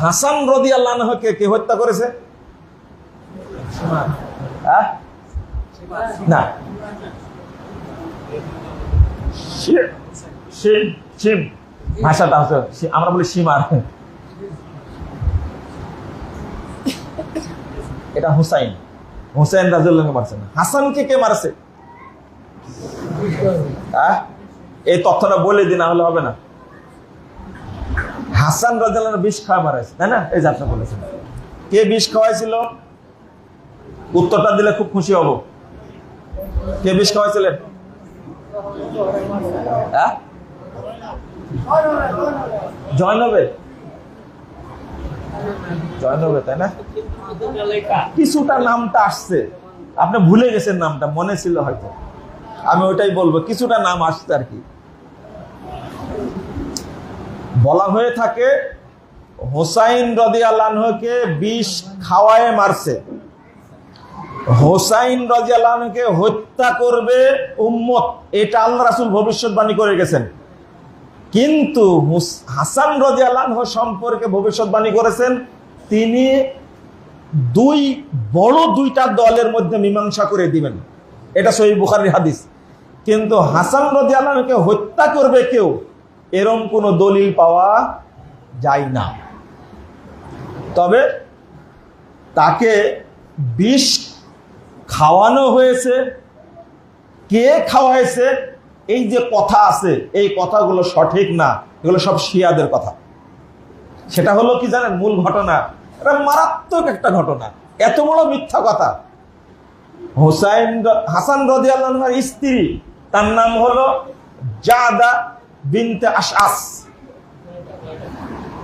হাসান রদি আল্লাহকে কে হত্যা করেছে? হ্যাঁ? না। ভাষাটা হচ্ছে আমরা বলি সীমার। এটা হুসাইন। হুসাইন রাজুল্লাহকে মারছে না। হাসানকে কে মারছে? হ্যাঁ? এই তথ্যটা বলে দিন না হলে হবে না। হাসান রাজাল্লাহ বিষ খাওয়া মারাইছে তাই না? এই যাত্রা বলেছেন। কে বিষ খাওয়াইছিল? উত্তরটা দিলে খুব খুশি হব। কে বিষ খাওয়াইছিলেন? হ্যাঁ? জয়নবে। জয়নবে, তাই না? কিছুটা নামটা আসছে। আপনি ভুলে গেছেন নামটা, মনে ছিল হয়তো। আমি ওটাই বলব, কিছুটা নাম আসছে আর কি। বলা হয়ে থাকে, হোসাইন রদি আল্লাহকে বিষ খাওয়ায় মারছে। হোসাইন রাজি আল্লাহকে হত্যা করবে উম্মত, এটা আল্লাহ রাসুল ভবিষ্যৎবাণী করে গেছেন। কিন্তু হাসান রাজি আল্লাহ সম্পর্কে ভবিষ্যৎবাণী করেছেন, তিনি দুই, বড় দুইটা দলের মধ্যে মীমাংসা করে দিবেন। এটা সহি বুখারির হাদিস। কিন্তু হাসান রাজি আল্লাহকে হত্যা করবে কেউ? এরম কোনো দলিল পাওয়া যায় না। তবে তাকে বিষ খাওয়ানো হয়েছে। কে খাওয়াইছে? এই যে কথা আছে, এই কথাগুলো সঠিক না, এগুলো সব শিয়াদের কথা। সেটা হলো কি জানেন, মূল ঘটনা। এটা মারাত্মক একটা ঘটনা। এত বড় মিথ্যা কথা। হোসাইন হাসান রদি আল্লাহর স্ত্রী, তার নাম হলো জাদা বিনতে আশআস।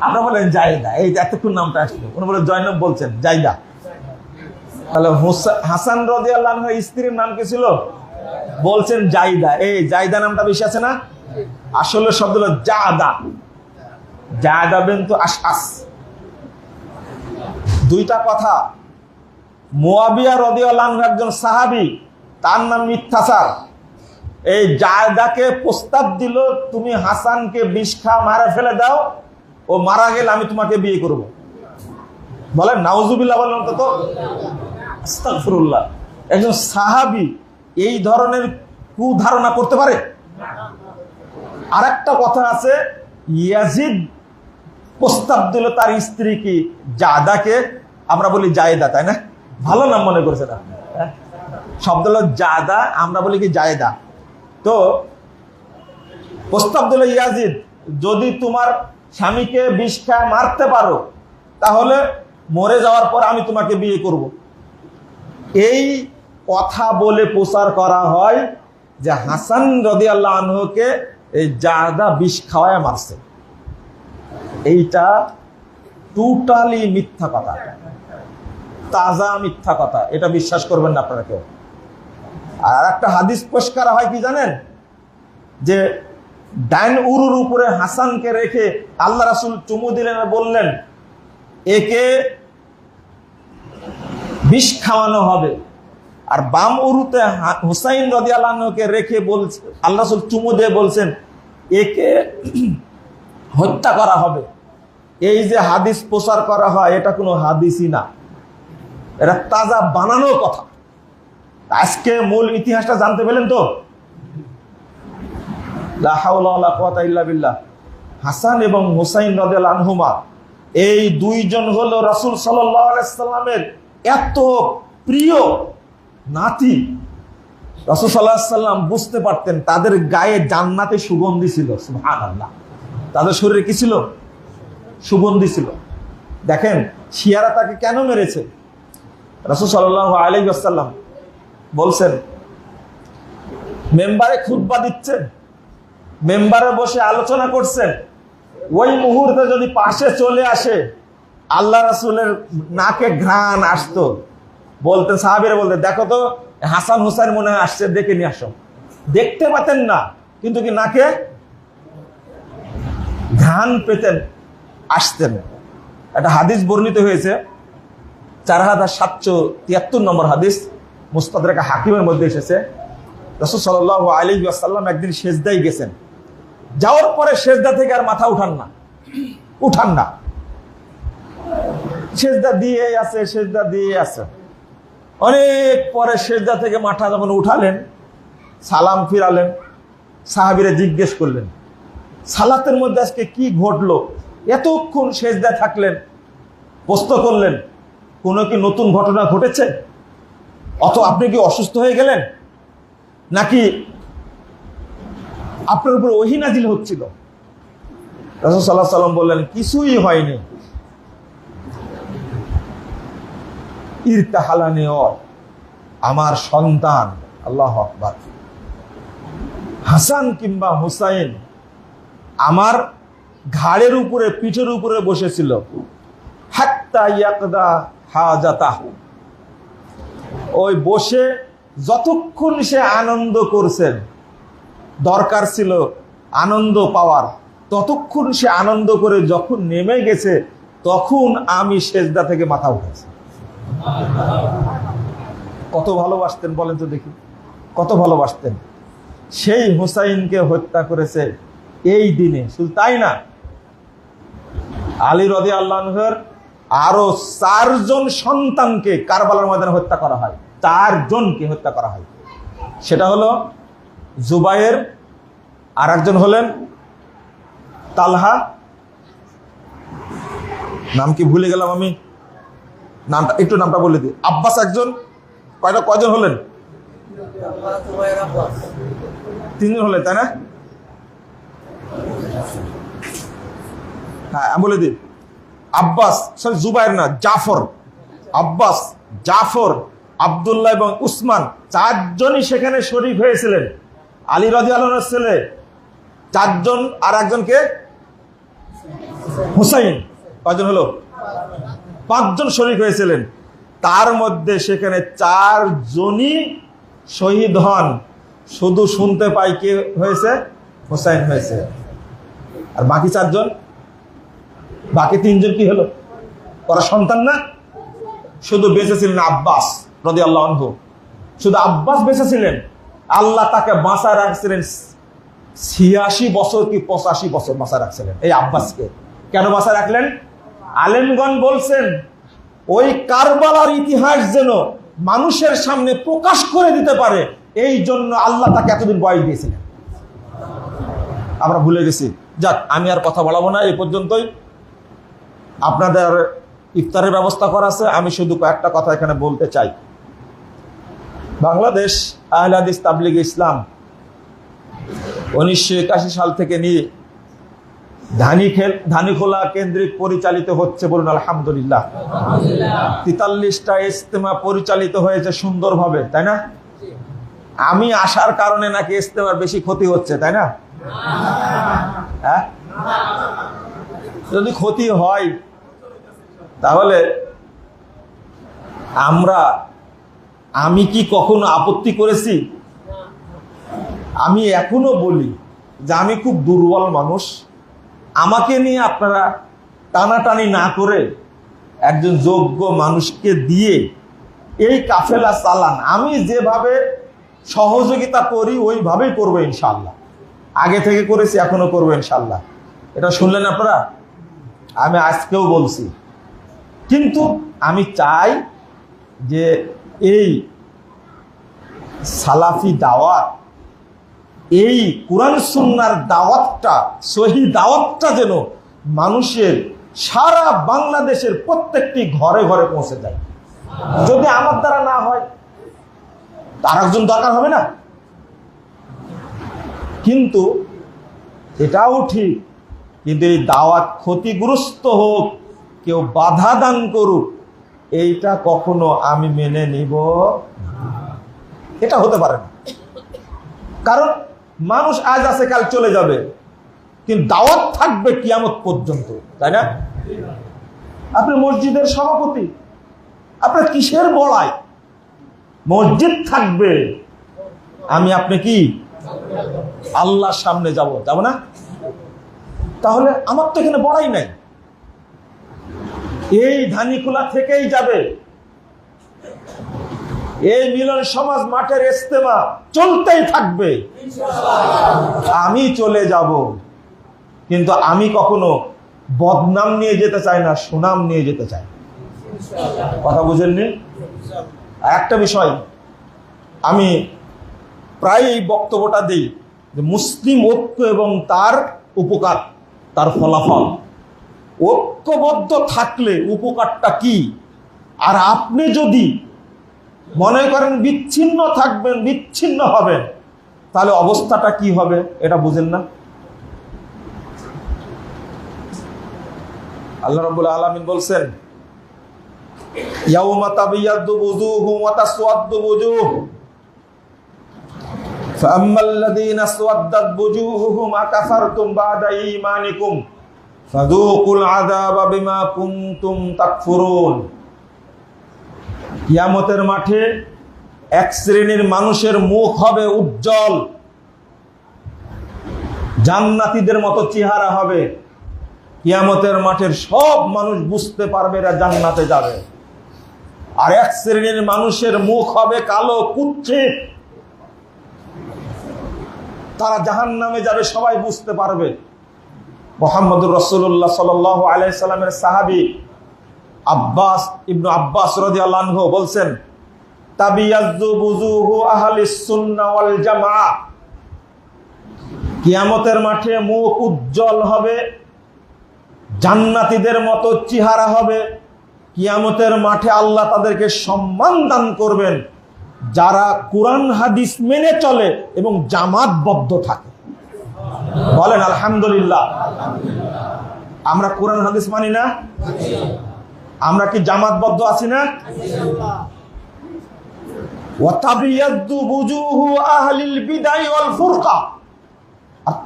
আপনারা বলেন জায়দা এই এতক্ষণ নামটা আসলো। উনি বলে জয়নব বলছেন জায়দা তাহলে হাসান রদি স্ত্রীর নাম কি ছিল? বলছেন জাইদা। এই জাইদা নামটা বেশি আছে না? আসলে শব্দ হলো জাদা। বিন্তু আশআস। দুইটা কথা। মোয়াবিয়া রদিয়াল্লাহ একজন সাহাবি, তার নাম মিথ্যাচার। এই জায়দাকে প্রস্তাব দিল, তুমি হাসানকে বিষ মারা ফেলে দাও, ও মারা গেলে আমি তোমাকে বিয়ে করব। বলেন, নাউজুবিল্লাহ বললাম তো তো একজন সাহাবি এই ধরনের কুধারণা করতে পারে? আর একটা কথা আছে, ইয়াজিদ প্রস্তাব দিল তার স্ত্রী কি জাদাকে? আমরা বলি জায়দা, তাই না? ভালো নাম মনে করছে না হ্যাঁ? শব্দ হলো জাদা, আমরা বলি কি জায়দা। তো প্রস্তাব দিল ইয়াজিদ, যদি তোমার স্বামীকে বিষ খায় মারতে পারো, তাহলে মরে যাওয়ার পর আমি তোমাকে বিয়ে করব। এই কথা বলে প্রচার করা হয় যে হাসান রদি আল্লাহ আনহকে এই জাদা বিষ খাওয়ায় মারছে। এইটা টোটালি মিথ্যা কথা। তাজা মিথ্যা কথা। এটা বিশ্বাস করবেন না আপনারা কেউ। আর একটা হাদিস পরিষ্কার হয় কি জানেন? যে ডাইন উরুর উপরে হাসানকে রেখে আল্লাহ রাসুল চুমু দিলেন বললেন, একে বিষ খাওয়ানো হবে। আর বাম উরুতে হুসাইন রদি রেখে বলছে, আল্লাহ রাসুল চুমু দিয়ে বলছেন, একে হত্যা করা হবে। এই যে হাদিস প্রচার করা হয়, এটা কোনো হাদিসই না। এটা তাজা বানানো কথা। আজকে মূল ইতিহাসটা জানতে পেলেন তো। হাসান এবং হুসাইন রাদিয়াল্লাহু আনহুমা, এই দুইজন হলো রাসূল সাল্লামের এত প্রিয় নাতি। রাসূল সাল্লাম বুঝতে পারতেন তাদের গায়ে জান্নাতে সুগন্ধি ছিল তাদের শরীরে কি ছিল? সুগন্ধি ছিল। দেখেন, শিয়ারা তাকে কেন মেরেছে? রাসূল সাল্লাল্লাহু আলাইহি ওয়াসাল্লাম বলছেন, মেম্বারে খুতবা দিচ্ছেন, মেম্বারে বসে আলোচনা করছেন, ওই মুহূর্তে যদি পাশে চলে আসে, আল্লাহ রাসুলের নাকে ঘ্রাণ আসতো। বলতেন, সাহাবিরা বলতেন, দেখো তো, হাসান হুসাইন মনে হয় আসছে, দেখে নিয়ে আসো। দেখতে পাতেন না, কিন্তু কি নাকে ঘ্রাণ পেতেন, আসতেন। একটা হাদিস বর্ণিত হয়েছে, চার হাজার সাতশো তিয়াত্তর নম্বর হাদিস। মুস্তাদের হাকিমের মধ্যে এসেছে। রসুল সাল আলী আসাল্লাম একদিন সেজদাই গেছেন। যাওয়ার পরে সেজদা থেকে আর মাথা উঠান না। উঠান না। সেজদা দিয়ে আছে, সেজদা দিয়ে আছে। অনেক পরে সেজদা থেকে মাথা যখন উঠালেন, সালাম ফিরালেন, সাহাবিরা জিজ্ঞেস করলেন, সালাতের মধ্যে আজকে কি ঘটলো? এতক্ষণ সেজদা থাকলেন, প্রশ্ন করলেন, কোনো কি নতুন ঘটনা ঘটেছে? অত আপনি কি অসুস্থ হয়ে গেলেন? নাকি আপনার উপর ওহিনাজিল হচ্ছিল? রসুল সাল্লাম বললেন, কিছুই হয়নি। ইরতাহালানে আমার সন্তান, আল্লাহ আকবার। হাসান কিংবা হুসাইন আমার ঘাড়ের উপরে, পিঠের উপরে বসেছিল। হাত্তা ইয়াকদা হাজাতা ওই বসে যতক্ষণ সে আনন্দ করছেন, দরকার ছিল আনন্দ পাওয়ার, ততক্ষণ সে আনন্দ করে যখন নেমে গেছে, তখন আমি সেজদা থেকে মাথা উঠেছি কত ভালোবাসতেন বলেন তো দেখি। কত ভালোবাসতেন। সেই হুসাইনকে হত্যা করেছে এই দিনে। শুধু তাই না, আলী রদি আল্লাহের আরও চারজন সন্তানকে কারবালার ময়দানে হত্যা করা হয়। চারজনকে হত্যা করা হয়। সেটা হলো জুবাইয়ের আর একজন হলেন তালহা। নাম কি ভুলে গেলাম আমি? নামটা, একটু নামটা বলে দিই। আব্বাস একজন, কয়টা, কয়জন হলেন? তিনজন হলেন, তাই না? হ্যাঁ বলে দিই। আব্বাস সরি জুবাইর না, জাফর। আব্বাস, জাফর, আবদুল্লাহ এবং উসমান চারজনই সেখানে শরীফ হয়েছিলেন। আলী রাজি আলমের ছেলে, চারজন আর একজনকে হুসাইন, কয়জন হলো? পাঁচজন শরীফ হয়েছিলেন। তার মধ্যে সেখানে চারজনই শহীদ হন। শুধু শুনতে পাই কে হয়েছে? হুসাইন হয়েছে। আর বাকি চারজন? বাকি তিনজন কি হলো? ওরা সন্তান না? শুধু বেঁচে ছিলেন আব্বাস রদি আল্লাহ শুধু আব্বাস বেঁচে ছিলেন আল্লাহ তাকে বাঁচায় রাখছিলেন ছিয়াশি বছর কি পঁচাশি বছর বাঁচায় রাখছিলেন এই আব্বাসকে। কেন বাঁচায় রাখলেন? আলেমগণ বলছেন, ওই কারবালার ইতিহাস যেন মানুষের সামনে প্রকাশ করে দিতে পারে, এই জন্য আল্লাহ তাকে এতদিন বয়স দিয়েছিলেন। আমরা ভুলে গেছি। যাক, আমি আর কথা বলাবো না, এই পর্যন্তই। আপনাদের ইফতারের ব্যবস্থা করা আছে, আমি শুধু কয়েকটা কথা এখানে বলতে চাই। বাংলাদেশ আহলাদিস তাবলিগ ইসলাম উনিশশো একাশি সাল থেকে নিয়ে ধানি খেল ধানিখোলা কেন্দ্রিক পরিচালিত হচ্ছে বলুন আলহামদুলিল্লাহ। তেতাল্লিশটা ইস্তেমা পরিচালিত হয়েছে সুন্দরভাবে, তাই না? আমি আসার কারণে নাকি ইস্তেমার বেশি ক্ষতি হচ্ছে, তাই না? হ্যাঁ? যদি ক্ষতি হয়, তাহলে আমরা, আমি কি কখনো আপত্তি করেছি? আমি এখনও বলি যে আমি খুব দুর্বল মানুষ। আমাকে নিয়ে আপনারা টানাটানি না করে একজন যোগ্য মানুষকে দিয়ে এই কাফেলা চালান। আমি যেভাবে সহযোগিতা করি, ওইভাবেই করব ইনশাল্লাহ আগে থেকে করেছি, এখনও করব ইনশাল্লাহ এটা শুনলেন আপনারা? আমি আজকেও বলছি। কিন্তু আমি চাই যে এই সালাফি দাওয়াত, এই কোরআন সুন্নার দাওয়াতটা, সহি দাওয়াতটা যেন মানুষের সারা বাংলাদেশের প্রত্যেকটি ঘরে ঘরে পৌঁছে যায়। যদি আমার দ্বারা না হয় তার একজন দরকার হবে না? কিন্তু এটাও ঠিক কিন্তু এই দাওয়াত ক্ষতিগ্রস্ত হোক, কেউ বাধা দান করুক, এইটা কখনো আমি মেনে নিব এটা হতে পারে না। কারণ মানুষ আজ আছে, কাল চলে যাবে। কিন্তু দাওয়াত থাকবে কিয়ামত পর্যন্ত, তাই না? আপনি মসজিদের সভাপতি, আপনার কিসের বড়াই মসজিদ থাকবে, আমি আপনি কি? আল্লাহর সামনে যাব যাব না? তাহলে আমার তো এখানে বড়াই নাই। এই ধানিকুলা থেকেই যাবে। এই মিলন সমাজ মাঠের ইস্তেমা চলতেই থাকবে। আমি চলে যাব। কিন্তু আমি কখনো বদনাম নিয়ে যেতে চাই না, সুনাম নিয়ে যেতে চাই। কথা বুঝেননি? একটা বিষয়, আমি প্রায় এই বক্তব্যটা দিই যে মুসলিম ঐক্য এবং তার উপকার। তার ফলাফল। ঐক্যবদ্ধ থাকলে উপকারটা কি? আর আপনি যদি মনে করেন বিচ্ছিন্ন থাকবেন, বিচ্ছিন্ন হবেন, তাহলে অবস্থাটা কি হবে? এটা বুঝেন না? আল্লাহ রাব্বুল আলামিন বলছেন, ইয়াউমা তাবিয়াদ্দু বুজুহুম ওয়া তাসওয়াদ্দু বুজুহ فأما الذين اسودت وجوههم أكفرتم بعد إيمانكم فذوقوا العذاب بما كنتم تكفرون কিয়ামতের মাঠে এক শ্রেণীর মানুষের মুখ হবে উজ্জ্বল জান্নাতীদের মতো চেহারা হবে কিয়ামতের মাঠের সব মানুষ বুঝতে পারবে এরা জান্নাতে যাবে আর এক শ্রেণীর মানুষের মুখ হবে কালো কুচ্ছিত তারা জাহান নামে যাবে, সবাই বুঝতে পারবে। মোহাম্মদুর রসুল্লাহ সাল আলাইসাল্লামের সাহাবি আব্বাস ইবনু আব্বাস রদি আল্লাহ বলছেন কিয়ামতের মাঠে মুখ উজ্জ্বল হবে, জান্নাতীদের মতো চেহারা হবে, কিয়ামতের মাঠে আল্লাহ তাদেরকে সম্মান দান করবেন। যারা কোরআন হাদিস মেনে চলে এবং জামাতবদ্ধ থাকে। বলেন, আলহামদুলিল্লাহ। আমরা কোরআন হাদিস মানি না? আমরা কি জামাতবদ্ধ আছি না?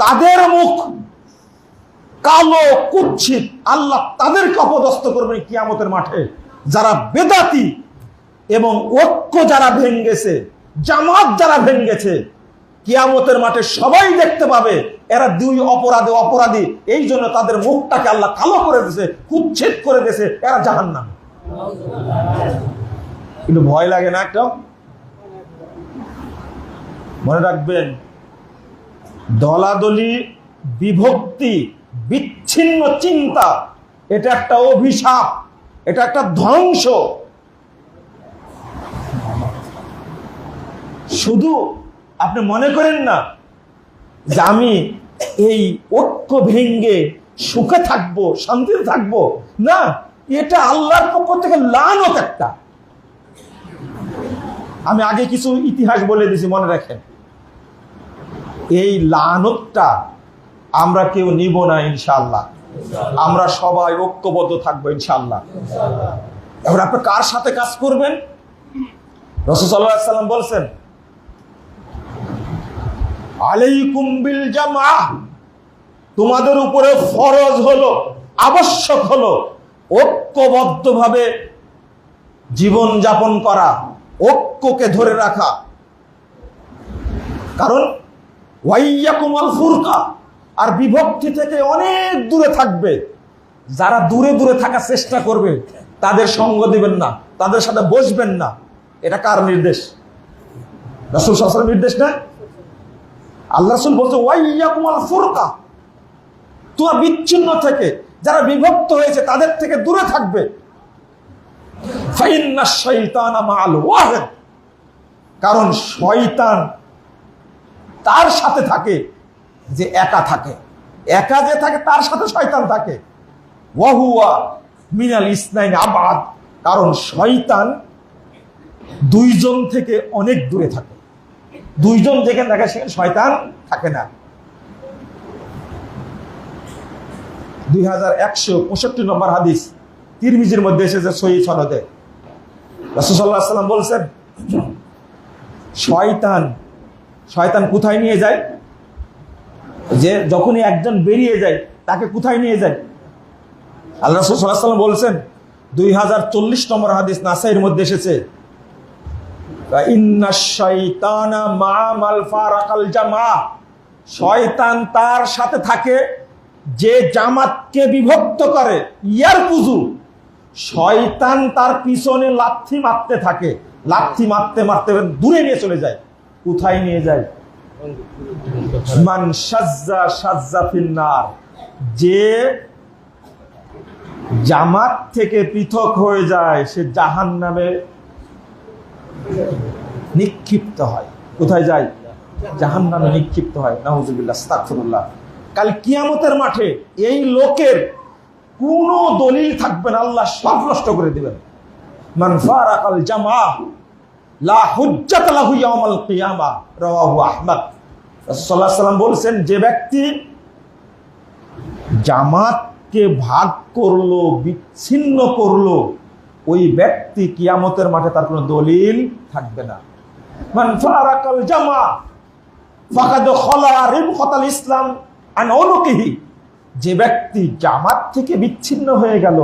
তাদের মুখ কালো কুচ্ছিত আল্লাহ তাদেরকে অপদস্থ করবেন কিয়ামতের মাঠে। যারা বেদাতি এবং ঐক্য যারা ভেঙ্গেছে, জামাত যারা ভেঙ্গেছে, কিয়ামতের মাঠে সবাই দেখতে পাবে, এরা দুই অপরাধে অপরাধী। এই জন্য তাদের মুখটাকে আল্লাহ কালো করে দিয়েছে কুচ্ছেদ করে দিয়েছে, এরা জাহান না কিন্তু ভয় লাগে না একটা? মনে রাখবেন, দলাদলি, বিভক্তি, বিচ্ছিন্ন চিন্তা, এটা একটা অভিশাপ, এটা একটা ধ্বংস। শুধু আপনি মনে করেন না যে আমি এই ঐক্য ভেঙ্গে সুখে থাকব, শান্তিতে থাকব? না, এটা আল্লাহর পক্ষ থেকে লানত একটা। আমি আগে কিছু ইতিহাস বলে দিছি, মনে রাখেন। এই লানতটা আমরা কেউ নিব না ইনশাল্লাহ আমরা সবাই ঐক্যবদ্ধ থাকব ইনশাল্লাহ এবার আপনি কার সাথে কাজ করবেন? রসুসাল্লাম বলছেন জামা তোমাদের উপরে ফরজ হলো, আবশ্যক হলো ঐক্যবদ্ধভাবে জীবন যাপন করা, ঐক্যকে ধরে রাখা। কারণ ওয়াইয়াকুমাল ফুরকা, আর বিভক্তি থেকে অনেক দূরে থাকবে। যারা দূরে দূরে থাকার চেষ্টা করবে, তাদের সঙ্গ দিবেন না, তাদের সাথে বসবেন না। এটা কার নির্দেশ? রাসুল শাসনের নির্দেশ না? আল্লাহ রাসুল বলছে ওয়াইয়াকুমাল ফুরকা। তোমার বিচ্ছিন্ন থেকে যারা বিভক্ত হয়েছে, তাদের থেকে দূরে থাকবে। কারণ শয়তান তার সাথে থাকে যে একা থাকে। একা যে থাকে, তার সাথে শয়তান থাকে। ওয়াহুয়া মিনাল ইসনাইন আবাদ। কারণ শয়তান দুইজন থেকে অনেক দূরে থাকে। দুইজন যেখানে থাকে সেখানে শয়তান থাকে না। দুই হাজার একশো পঁয়ষট্টি নম্বর হাদিস, তিরমিজির মধ্যে এসেছে সহি সনদে। রসুল্লাহ সাল্লাম বলছেন শয়তান শয়তান কোথায় নিয়ে যায়? যে যখনই একজন বেরিয়ে যায়, তাকে কোথায় নিয়ে যায়? আল্লাহ রসুল্লাহাম বলছেন, দুই হাজার চল্লিশ নম্বর হাদিস নাসাইয়ের মধ্যে এসেছে। শয়তান তার সাথে থাকে, যে জামাতকে বিভক্ত করে ইয়ার পুজু শয়তান তার পিছনে লাথি মারতে থাকে, লাথি মারতে মারতে দূরে নিয়ে চলে যায়, কোথায় নিয়ে যায়? মান সাজ্জা সাজ্জা ফিন্নার। যে জামাত থেকে পৃথক হয়ে যায়, সে জাহান নামে নিক্ষিপ্ত হয়। কোথায় যায়? জাহান নামে নিক্ষিপ্ত হয়। নাহুজুবিল্লাহ কাল কিয়ামতের মাঠে এই লোকের কোনো দলিল থাকবে না, আল্লাহ সব নষ্ট করে দিবেন। মান জামা লা হুজ্জাত লাহু ইয়াউমাল কিয়ামা, রাওয়াহু আহমদ। রাসূলুল্লাহ সাল্লাল্লাহু আলাইহি বলছেন, যে ব্যক্তি জামাতকে ভাগ করল, বিচ্ছিন্ন করল ওই ব্যক্তি কিয়ামতের মাঠে তার কোনো দলিল থাকবে না। জামা ইসলাম যে ব্যক্তি জামাত থেকে বিচ্ছিন্ন হয়ে গেল,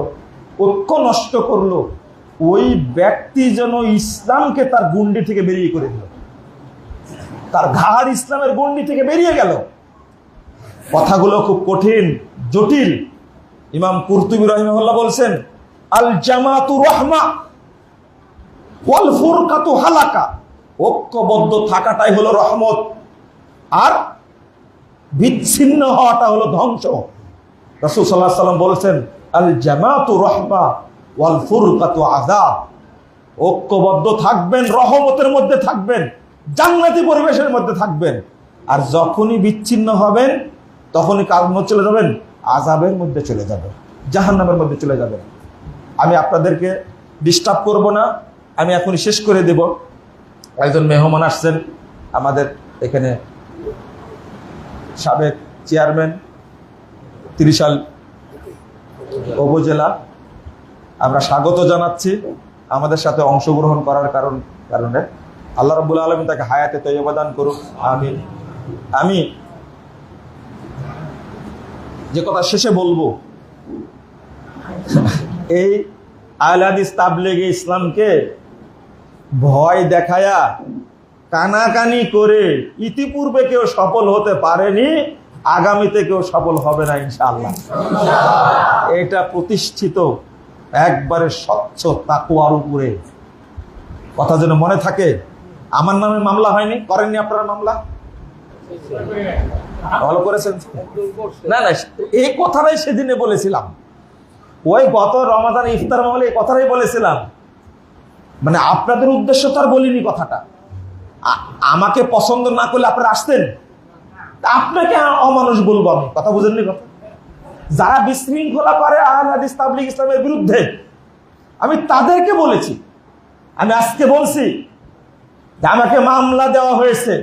ঐক্য নষ্ট করল, ওই ব্যক্তি যেন ইসলামকে তার গুন্ডি থেকে বেরিয়ে করে দিল। তার ঘাড় ইসলামের গন্ডি থেকে বেরিয়ে গেল। কথাগুলো খুব কঠিন, জটিল। ইমাম কুরতুবী রহিমাহুল্লাহ বলছেন আল জামাতু রহমা ওয়াল ফুরকাতু হালাকা। ঐক্যবদ্ধ থাকাটাই হলো রহমত। আর বিচ্ছিন্ন হওয়াটা হলো ধ্বংস। রাসূল সাল্লাম বলেছেন, আল জামাতু রহমা ওয়াল ফুরকাতু আযাব। ঐক্যবদ্ধ থাকবেন, রহমতের মধ্যে থাকবেন, জান্নাতি পরিবেশের মধ্যে থাকবেন। আর যখনই বিচ্ছিন্ন হবেন, তখনই মধ্যে চলে যাবেন আজাবের মধ্যে চলে যাবেন, জাহান্নামের মধ্যে চলে যাবেন। আমি আপনাদেরকে ডিস্টার্ব করব না। আমি এখনই শেষ করে দেব। একজন মেহমান আসছেন আমাদের এখানে সাবেক চেয়ারম্যান ত্রিশাল উপজেলা। আমরা স্বাগত জানাচ্ছি আমাদের সাথে অংশগ্রহণ করার কারণ, কারণে। আল্লাহ রব্বুল আলমী তাকে হায়াতে তৈবাদান করুক। আমি আমি যে কথা শেষে বলব এই আহলাদিস তাবলেগে ইসলামকে ভয় দেখায়া কানাকানি করে ইতিপূর্বে কেউ সফল হতে পারেনি, আগামীতে কেউ সফল হবে না ইনশাআল্লাহ। এটা প্রতিষ্ঠিত একবারে স্বচ্ছ তাকুয়ার উপরে। কথা যেন মনে থাকে, আমার নামে মামলা হয়নি? করেননি আপনারা মামলা? ভালো করেছেন? না না, এই কথাটাই সেদিনে বলেছিলাম। ওই গত রমাদান ইফতার মহলে এই কথাটাই বলেছিলাম। মানে আপনাদের উদ্দেশ্য তো আর বলিনি কথাটা। আমাকে পছন্দ না করলে আপনারা আসতেন? আপনাকে অমানুষ বলব আমি। কথা বুঝেননি কথা? যারা বিশৃঙ্খলা করে আহল হাদিস তাবলিগ ইসলামের বিরুদ্ধে, আমি তাদেরকে বলেছি। আমি আজকে বলছি যে আমাকে মামলা দেওয়া হয়েছে।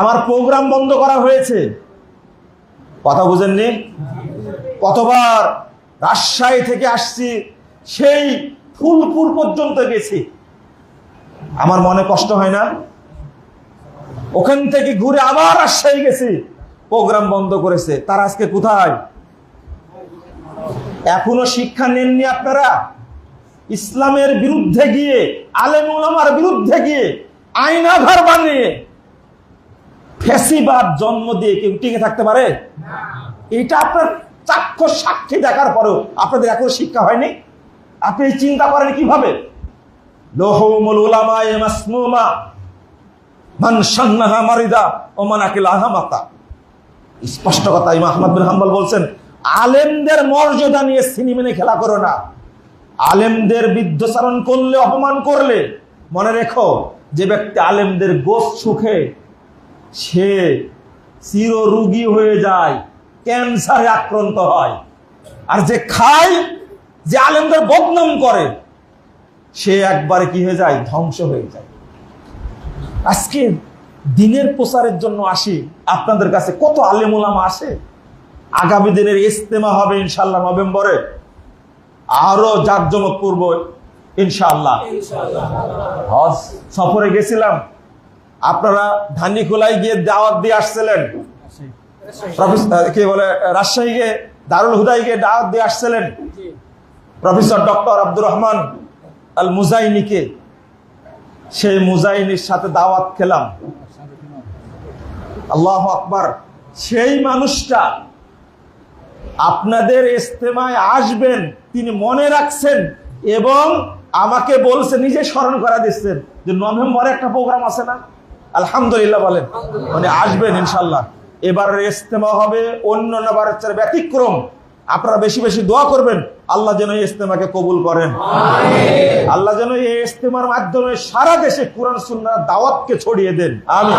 আমার প্রোগ্রাম বন্ধ করা হয়েছে। কথা বুঝেননি? কতবার রাজশাহী থেকে আসছি, সেই ফুলপুর পর্যন্ত গেছি। আমার মনে কষ্ট হয় না? ওখান থেকে ঘুরে আবার রাজশাহী গেছি। প্রোগ্রাম বন্ধ করেছে। তার আজকে কোথায়? এখনও শিক্ষা নেননি আপনারা? ইসলামের বিরুদ্ধে গিয়ে আলেম উলামার বিরুদ্ধে গিয়ে আইনাঘর বানিয়ে, ফেসিবাদ জন্ম দিয়ে কেউ টিকে থাকতে পারে? এটা আপনার চাক্ষুষ সাক্ষী দেখার পরেও আপনাদের এখনও শিক্ষা হয়নি? আপনি চিন্তা করেন কীভাবে? লোহমুল উলামায়ে মাসমুমা মান সান্নাহা মারিদা ও মানাকিল স্পষ্ট কথা ইমাম আহমদ বিন হাম্বল বলছেন, আলেমদের মর্যাদা নিয়ে সিনেমেনে খেলা করো না। আলেমদের বিদ্যচারণ করলে, অপমান করলে, মনে রেখো, যে ব্যক্তি আলেমদের গোস সুখে, সে চিররোগী হয়ে যায়। ক্যান্সারে আক্রান্ত হয়। আর যে খায়, যে আলেমদের বদনাম করে, সে একবারে কি হয়ে যায়? ধ্বংস হয়ে যায়। আজকে দিনের প্রচারের জন্য আসি। আপনাদের কাছে কত আলেমুলামা আসে? আগামী দিনের ইস্তেমা হবে ইনশাল্লাহ নভেম্বরে। আরও জাকজমক পূর্ব ইনশাল্লাহ হজ সফরে গেছিলাম। আপনারা ধানিখোলায় গিয়ে দাওয়াত দিয়ে আসছিলেন। কি বলে রাজশাহী গিয়ে দারুল হুদাই গিয়ে দাওয়াত দিয়ে আসছিলেন professor doctor Abdur Rahman Al মুজাইনিকে সেই মুজাইনির সাথে দাওয়াত খেলাম। আল্লাহ আকবার। সেই মানুষটা আপনাদের ইস্তেমায় আসবেন তিনি মনে রাখছেন এবং আমাকে বলছে নিজে স্মরণ করা দিচ্ছেন যে নভেম্বরে একটা প্রোগ্রাম আছে না? আলহামদুলিল্লাহ বলেন। মানে আসবেন ইনশাল্লাহ। এবারের ইস্তেমা হবে অন্য নবার ব্যতিক্রম। আপনারা বেশি বেশি দোয়া করবেন। আল্লাহ যেন এই ইস্তেমাকে কবুল করেন। আল্লাহ যেন এই ইস্তেমার মাধ্যমে সারা দেশে কোরআন সুন্নার দাওয়াতকে ছড়িয়ে দেন। আমি